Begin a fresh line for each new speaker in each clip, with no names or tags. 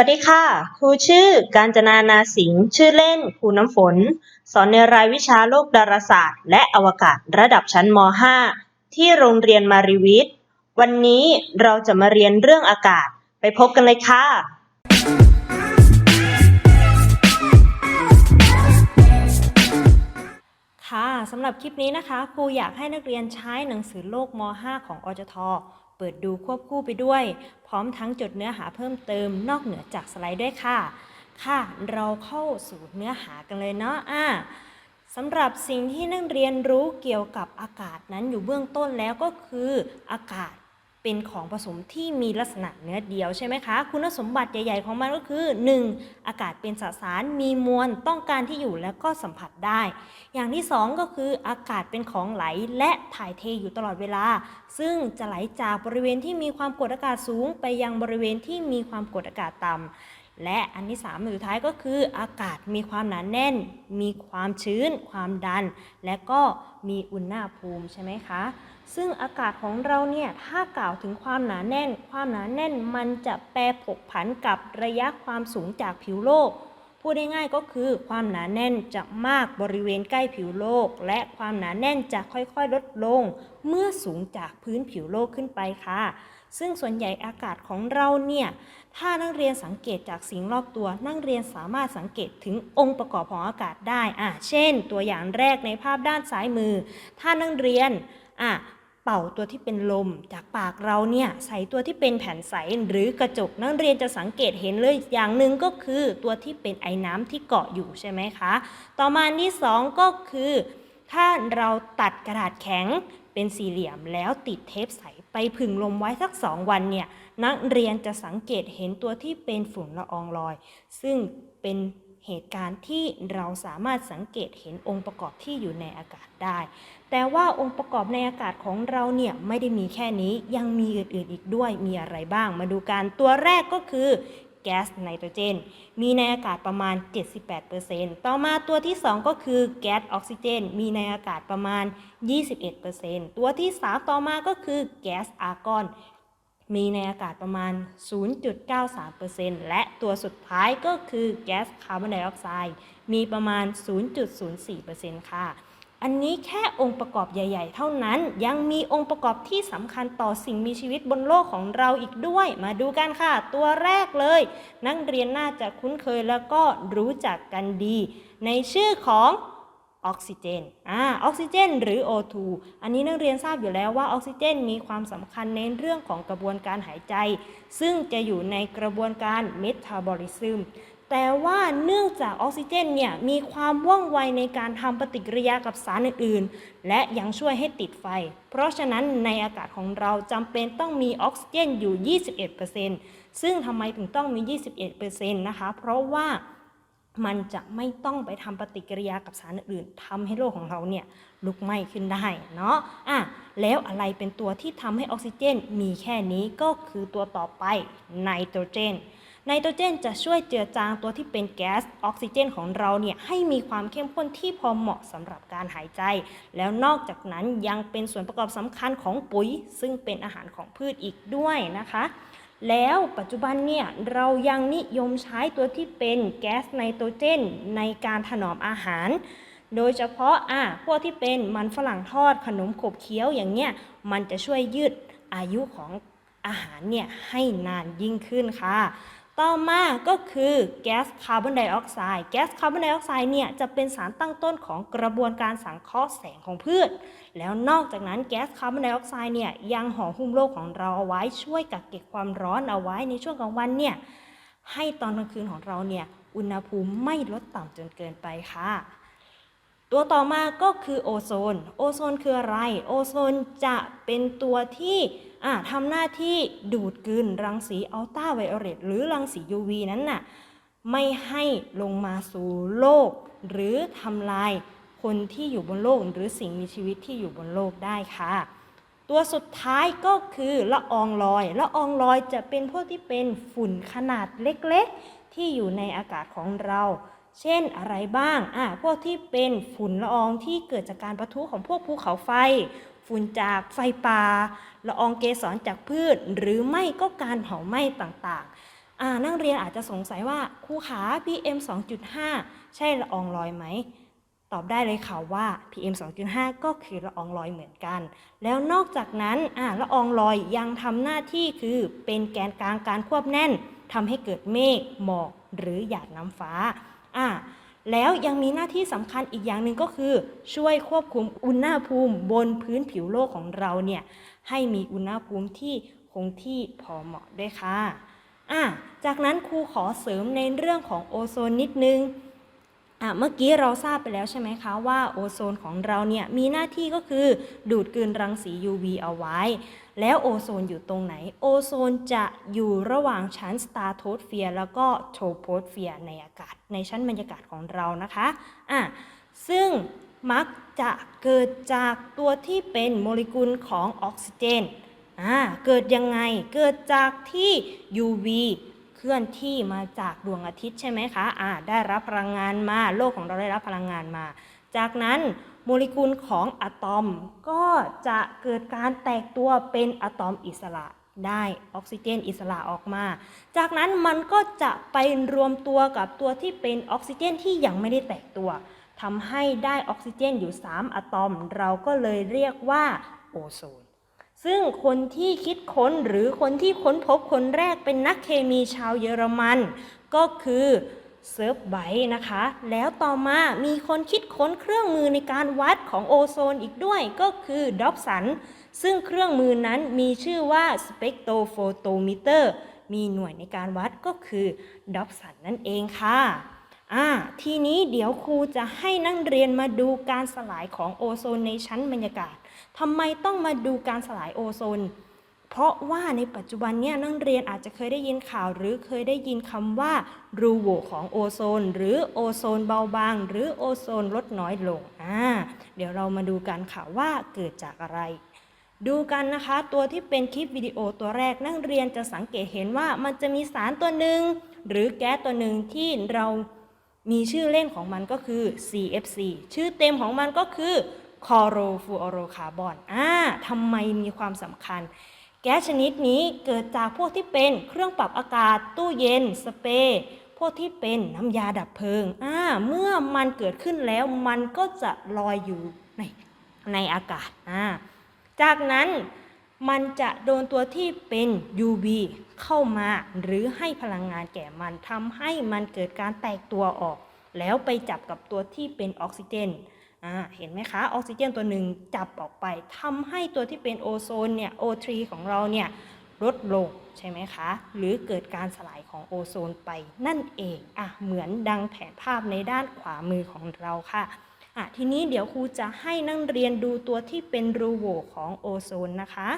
วัสดีค่ะ ครูชื่อกาญจนานาสิงห์ชื่อเล่น ครูน้ำฝน สอนในรายวิชาโลกดาราศาสตร์ และอวกาศระดับชั้นม .5 ที่โรงเรียนมาริวิทย์วันนี้เราจะมาเรียนเรื่องอากาศ ไปพบกันเลยค่ะ ค่ะสำหรับคลิปนี้นะคะ ครูอยากให้นักเรียนใช้หนังสือโลกม .5 ของอจท เปิดดูควบคู่ไปด้วย พร้อมทั้งจดเนื้อหาเพิ่มเติมนอกเหนือจากสไลด์ด้วยค่ะ ค่ะเราเข้าสู่เนื้อหากันเลยเนาะอ่าสำหรับสิ่งที่นักเรียนรู้เกี่ยวกับอากาศนั้นอยู่เบื้องต้นแล้วก็คืออากาศ เป็นของผสมที่มีลักษณะเนื้อเดียวใช่ไหมคะ คุณสมบัติใหญ่ ๆ ของมันก็คือ 1. อากาศเป็นสสารมีมวลต้องการที่อยู่และก็สัมผัสได้ อย่างที่ 2 ก็คืออากาศเป็นของไหลและถ่ายเทอยู่ตลอดเวลา ซึ่งจะไหลจากบริเวณที่มีความกดอากาศสูง ไปยังบริเวณที่มีความกดอากาศต่ำและอันที่3อันสุดท้ายก็คือ อากาศมีความหนาแน่น มีความชื้น ความดัน และก็มีอุณหภูมิใช่ไหมคะ ซึ่งอากาศของเราเนี่ยถ้ากล่าวถึงความหนาแน่น ความหนาแน่นมันจะแปรผกผันกับระยะความสูงจากผิวโลก พูดง่ายๆก็คือความหนาแน่นจะมากบริเวณใกล้ผิวโลก และความหนาแน่นจะค่อยๆลดลง เมื่อสูงจากพื้นผิวโลกขึ้นไปค่ะซึ่งส่วนใหญ่อากาศของเราเนี่ย ถ้านักเรียนสังเกตจากสิ่งรอบตัว นักเรียนสามารถสังเกตถึงองค์ประกอบของอากาศได้อะเช่น ตัวอย่างแรกในภาพด้านซ้ายมือ ถ้านักเรียนอะ เป่าตัวที่เป็นลม จากปากเราเนี่ยใส่ตัวที่เป็นแผ่นใสหรือกระจกนักเรียนจะสังเกตเห็นเลยอย่างหนึ่งก็คือตัวที่เป็นไอ้น้ำที่เกาะอยู่ใช่ไหมคะ ต่อมาที่สองก็คือ ถ้าเราตัดกระดาษแข็งเป็นสี่เหลี่ยมแล้วติดเทปใสไปผึ่งลมไว้สักสองวันเนี่ยนักเรียนจะสังเกตเห็นตัวที่เป็นฝุ่นละอองลอย ซึ่งเป็น เหตุการณ์ที่เราสามารถสังเกตเห็นองค์ประกอบที่อยู่ในอากาศได้ แต่ว่าองค์ประกอบในอากาศของเราเนี่ยไม่ได้มีแค่นี้ยังมีอื่นๆอีกด้วยมีอะไรบ้าง มาดูกันตัวแรกก็คือแก๊สไนโตรเจน มีในอากาศประมาณ 78%ต่อมาตัวที่ 2 ก็คือแก๊สออกซิเจน มีในอากาศประมาณ 21%ตัวที่ 3 ต่อมาก็คือแก๊สอาร์กอน มีในอากาศประมาณ 0.93%และตัวสุดท้ายก็คือแก๊สคาร์บอนไดออกไซด์มีประมาณ 0.04%ค่ะ อันนี้แค่องค์ประกอบใหญ่ ๆ เท่านั้น ยังมีองค์ประกอบที่สำคัญต่อสิ่งมีชีวิตบนโลกของเราอีกด้วย มาดูกันค่ะ ตัวแรกเลย นักเรียนน่าจะคุ้นเคยแล้วก็รู้จักกันดี ในชื่อของ ออกซิเจนอ่าออกซิเจน หรือ O2 อันนี้นักเรียนทราบอยู่แล้วว่าออกซิเจน มีความสำคัญในเรื่องของกระบวนการหายใจ ซึ่งจะอยู่ในกระบวนการเมตาบอลิซึมแต่ว่าเนื่องจากออกซิเจนเนี่ยมีความว่องไวในการทำปฏิกิริยากับสารอื่นๆ และยังช่วยให้ติดไฟ เพราะฉะนั้นในอากาศของเราจำเป็นต้องมีออกซิเจนอยู่ 21%ซึ่งทำไมถึงต้องมี 21%นะคะ เพราะว่า มันจะไม่ต้องไปทำปฏิกิริยากับสารอื่นๆทำให้โลกของเราเนี่ยลุกไหม้ขึ้นได้เนาะอะแล้วอะไรเป็นตัวที่ทำให้ออกซิเจน มีแค่นี้ก็คือตัวต่อไปไนโตรเจนไนโตรเจนจะช่วยเจือจางตัวที่เป็นแก๊สออกซิเจนของเราเนี่ยให้มีความเข้มข้นที่พอเหมาะสำหรับการหายใจ แล้วนอกจากนั้นยังเป็นส่วนประกอบสำคัญของปุ๋ย ซึ่งเป็นอาหารของพืชอีกด้วยนะคะ แล้วปัจจุบันเนี่ยเรายังนิยมใช้ตัวที่เป็นแก๊สไนโตรเจนในการถนอมอาหาร โดยเฉพาะอะพวกที่เป็นมันฝรั่งทอดขนมขบเคี้ยวอย่างเนี้ยมันจะช่วยยืดอายุของอาหารเนี่ยให้นานยิ่งขึ้นค่ะ ต่อมาก็คือแก๊สคาร์บอนไดออกไซด์ แก๊สคาร์บอนไดออกไซด์เนี่ยจะเป็นสารตั้งต้นของกระบวนการสังเคราะห์แสงของพืช แล้วนอกจากนั้นแก๊สคาร์บอนไดออกไซด์เนี่ยยังห่อหุ้มโลกของเราเอาไว้ช่วยกักเก็บความร้อนเอาไว้ในช่วงกลางวันเนี่ยให้ตอนกลางคืนของเราเนี่ยอุณหภูมิไม่ลดต่ำจนเกินไปค่ะ ตัวต่อมาก็คือโอโซน โอโซนคืออะไร โอโซนจะเป็นตัวที่ ทำหน้าที่ดูดกลืนรังสีอัลตราไวโอเลตหรือรังสี UV นั้นน่ะไม่ให้ลงมาสู่โลก หรือทำลายคนที่อยู่บนโลกหรือสิ่งมีชีวิตที่อยู่บนโลกได้ค่ะ ตัวสุดท้ายก็คือละอองลอย ละอองลอยจะเป็นพวกที่เป็นฝุ่นขนาดเล็กๆ ที่อยู่ในอากาศของเรา เช่นอะไรบ้าง อะพวกที่เป็นฝุ่นละอองที่เกิดจากการปะทุของพวกภูเขาไฟ ฝุ่นจากไฟป่าละอองเกสรจากพืช หรือไม่ก็การเผาไหม้ต่างๆ นักเรียนอาจจะสงสัยว่าครูขา PM 2.5 ใช่ละอองลอยไหม ตอบได้เลยค่ะว่า PM 2.5 ก็คือละอองลอยเหมือนกัน แล้วนอกจากนั้นละอองลอยยังทำหน้าที่คือเป็นแกนกลางการควบแน่นทำให้เกิดเมฆหมอกหรือหยาดน้ำฟ้าอ่า แล้วยังมีหน้าที่สำคัญอีกอย่างหนึ่งก็คือ ช่วยควบคุมอุณหภูมิบนพื้นผิวโลกของเราเนี่ยให้มีอุณหภูมิที่คงที่พอเหมาะด้วยค่ะอะจากนั้นครูขอเสริมในเรื่องของโอโซนนิดนึง เมื่อกี้เราทราบไปแล้วใช่ไหมคะว่าโอโซนของเราเนี่ยมีหน้าที่ก็คือดูดกลืนรังสี UV เอาไว้ แล้วโอโซนอยู่ตรงไหน โอโซนจะอยู่ระหว่างชั้นสตาร์โทสเฟียร์แล้วก็โทโพสเฟียร์ในอากาศ ในชั้นบรรยากาศของเรานะคะอะซึ่งมักจะเกิดจากตัวที่เป็นโมเลกุลของออกซิเจนอ่าเกิดยังไง เกิดจากที่ UV เคลื่อนที่มาจากดวงอาทิตย์ใช่ไหมคะอ่าได้รับพลังงานมา โลกของเราได้รับพลังงานมา จากนั้นโมเลกุลของอะตอมก็จะเกิดการแตกตัวเป็นอะตอมอิสระได้ออกซิเจนอิสระออกมา จากนั้นมันก็จะไปรวมตัวกับตัวที่เป็นออกซิเจนที่ยังไม่ได้แตกตัวทำให้ได้ออกซิเจนอยู่ 3 อะตอม เราก็เลยเรียกว่าโอโซน ซึ่งคนที่คิดค้นหรือคนที่ค้นพบคนแรกเป็นนักเคมีชาวเยอรมัน ก็คือเซิร์ฟไบต์นะคะ แล้วต่อมามีคนคิดค้นเครื่องมือในการวัดของโอโซนอีกด้วยก็คือดอบสัน ซึ่งเครื่องมือนั้นมีชื่อว่าสเปกโตโฟโตมิเตอร์มีหน่วยในการวัดก็คือดอบสันนั่นเองค่ะ อ่าทีนี้เดี๋ยวครูจะให้นักเรียนมาดูการสลายของโอโซนในชั้นบรรยากาศทำไมต้องมาดูการสลายโอโซน เพราะว่าในปัจจุบันเนี่ยนักเรียนอาจจะเคยได้ยินข่าวหรือเคยได้ยินคำว่ารูโหว่ของโอโซน หรือโอโซนเบาบาง หรือโอโซนลดน้อยลงอ่าเดี๋ยวเรามาดูกันค่ะว่าเกิดจากอะไรดูกันนะคะตัวที่เป็นคลิปวิดีโอตัวแรกนักเรียนจะสังเกตเห็นว่ามันจะมีสารตัวหนึ่งหรือแก๊สตัวหนึ่งที่เรา มีชื่อเล่นของมันก็คือ CFC ชื่อเต็มของมันก็คือคอโรฟูออโรคาร์บอนอ่าทำไมมีความสำคัญ แก๊สชนิดนี้เกิดจากพวกที่เป็นเครื่องปรับอากาศ ตู้เย็น สเปรย์พวกที่เป็นน้ำยาดับเพลิงอ่าเมื่อมันเกิดขึ้นแล้วมันก็จะลอยอยู่ในในอากาศอ่าจากนั้น มันจะโดนตัวที่เป็น UV เข้ามาหรือให้พลังงานแก่มันทำให้มันเกิดการแตกตัวออก แล้วไปจับกับตัวที่เป็นออกซิเจนเห็นไหมคะ ออกซิเจนตัวหนึ่งจับออกไปทำให้ตัวที่เป็นโอโซนเนี่ย O3 ของเราเนี่ยลดลงใช่ไหมคะ หรือเกิดการสลายของโอโซนไปนั่นเองอะเหมือนดังแผนภาพในด้านขวามือของเราค่ะ่ะทีนี้เดี๋ยวครูจะให้นักเรียนดูตัวที่เป็นรูโหว่ของโอโซนนะคะ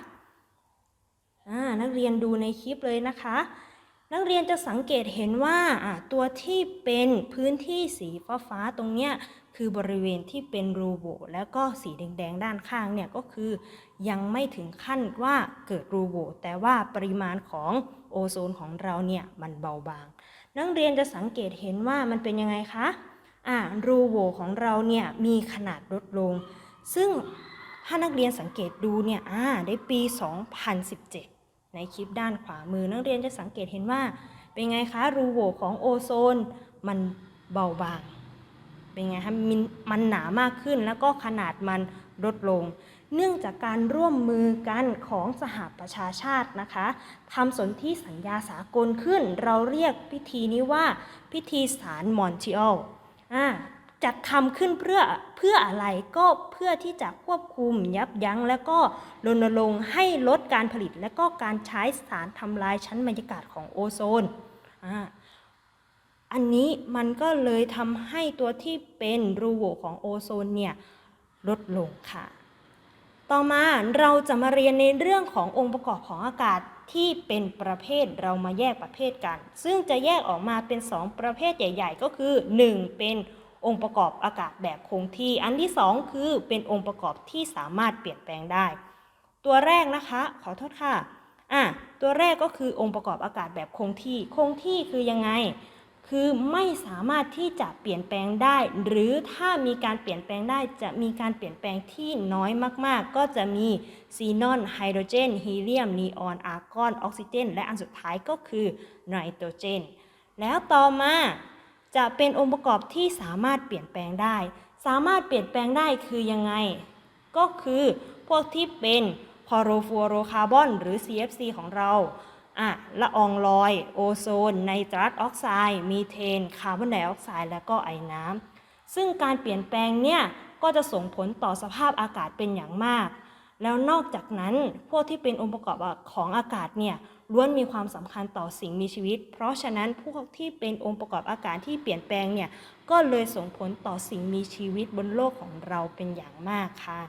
นักเรียนดูในคลิปเลยนะคะ นักเรียนจะสังเกตเห็นว่าตัวที่เป็นพื้นที่สีฟ้าฟ้าตรงเนี้ยคือบริเวณที่เป็นรูโหว่แล้วก็สีแดงๆด้านข้างเนี่ยก็คือ ยังไม่ถึงขั้นว่าเกิดรูโหว่แต่ว่าปริมาณของโอโซนของเราเนี่ยมันเบาบาง นักเรียนจะสังเกตเห็นว่ามันเป็นยังไงคะ อ่ารูโหว่ของเราเนี่ยมีขนาดลดลง ซึ่งถ้านักเรียนสังเกตดูเนี่ยอ่าได้ปี 2017 ในคลิปด้านขวามือนักเรียนจะสังเกตเห็นว่า เป็นไงคะรูโหว่ของโอโซน มันเบาบาง เป็นไงคะมันมันหนามากขึ้นแล้วก็ขนาดมันลดลง เนื่องจากการร่วมมือกันของสหประชาชาตินะคะทำสนธิสัญญาสากลขึ้น เราเรียกพิธีนี้ว่าพิธีสารมอนทรีออล จัดทำขึ้นเพื่อเพื่ออะไรก็เพื่อที่จะควบคุมยับยั้ง และก็รณรงค์ให้ลดการผลิต และก็การใช้สารทำลายชั้นบรรยากาศของโอโซนอ่าอันนี้มันก็เลยทำให้ตัวที่เป็นรูโหว่ของโอโซนเนี่ยลดลงค่ะ ต่อมาเราจะมาเรียนในเรื่องขององค์ประกอบของอากาศ ที่เป็นประเภทเรามาแยกประเภทกัน ซึ่งจะแยกออกมาเป็น 2 ประเภทใหญ่ ๆ ก็คือ 1. เป็นองค์ประกอบอากาศแบบคงที่ อันที่ 2 คือเป็นองค์ประกอบที่สามารถเปลี่ยนแปลงได้ ตัวแรกนะคะขอโทษค่ะอะตัวแรกก็คือองค์ประกอบอากาศแบบคงที่ คงที่คือยังไง คือไม่สามารถที่จะเปลี่ยนแปลงได้ หรือถ้ามีการเปลี่ยนแปลงได้จะมีการเปลี่ยนแปลงที่น้อยมาก ๆ ก็จะมีซีนอนไฮโดรเจนฮีเลียมนีออนอาร์กอนออกซิเจน และอันสุดท้ายก็คือไนโตรเจน แล้วต่อมาจะเป็นองค์ประกอบที่สามารถเปลี่ยนแปลงได้ สามารถเปลี่ยนแปลงได้คือยังไง ก็คือพวกที่เป็นคลอโรฟลูโรคาร์บอนหรือ CFC ของเรา อะละอองลอย โอโซน ไนตรัสออกไซด์ มีเทน คาร์บอนไดออกไซด์ และก็ไอน้ำ ซึ่งการเปลี่ยนแปลงเนี่ยก็จะส่งผลต่อสภาพอากาศเป็นอย่างมาก แล้วนอกจากนั้นพวกที่เป็นองค์ประกอบของอากาศเนี่ยล้วนมีความสำคัญต่อสิ่งมีชีวิต เพราะฉะนั้นพวกที่เป็นองค์ประกอบอากาศที่เปลี่ยนแปลงเนี่ยก็เลยส่งผลต่อสิ่งมีชีวิตบนโลกของเราเป็นอย่างมากค่ะ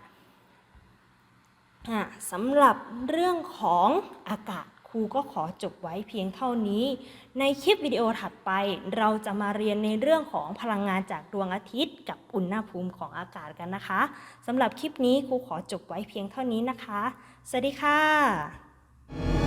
อะสำหรับเรื่องของอากาศ ครูก็ขอจบไว้เพียงเท่านี้ ในคลิปวิดีโอถัดไปเราจะมาเรียนในเรื่องของพลังงานจากดวงอาทิตย์ กับอุณหภูมิของอากาศกันนะคะสำหรับคลิปนี้ครูขอจบไว้เพียงเท่านี้นะคะ สวัสดีค่ะ